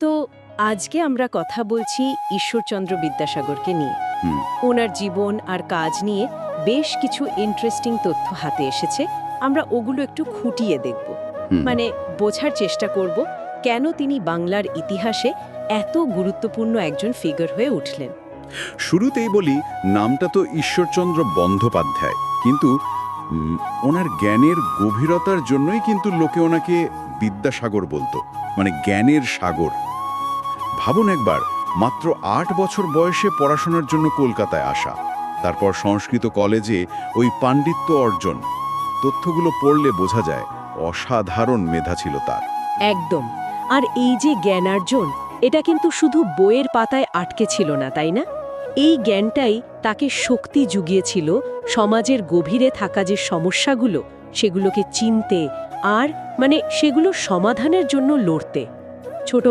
তো আজকে আমরা কথা বলছি ঈশ্বরচন্দ্র বিদ্যাসাগরকে নিয়ে। ওনার জীবন আর কাজ নিয়ে বেশ কিছু ইন্টারেস্টিং তথ্য হাতে এসেছে। আমরা ওগুলো একটু খুঁটিয়ে দেখব। মানে বোঝার চেষ্টা করব কেন তিনি বাংলার ইতিহাসে এত গুরুত্বপূর্ণ একজন ফিগার হয়ে উঠলেন। শুরুতেই বলি নামটা তো ঈশ্বরচন্দ্র বন্দ্যোপাধ্যায়। কিন্তু ওনার জ্ঞানের গভীরতার জন্যই কিন্তু লোকে ওনাকে বিদ্যাসাগর বলতো মানে জ্ঞানের সাগর। ভাবুন একবার, মাত্র আট বছর বয়সে পড়াশোনার জন্য কলকাতায় আসা, তারপর সংস্কৃত কলেজে ওই পাণ্ডিত্য অর্জন, তথ্যগুলো পড়লে বোঝা যায় অসাধারণ মেধা ছিল তার। একদম। আর এই যে জ্ঞানার্জন, এটা কিন্তু শুধু বইয়ের পাতায় আটকে ছিল না, তাই না? এই জ্ঞানটাই তাকে শক্তি জুগিয়েছিল সমাজের গভীরে থাকা যে সমস্যাগুলো, সেগুলোকে চিনতে আর মানে সেগুলো সমাধানের জন্য লড়তে। ছোট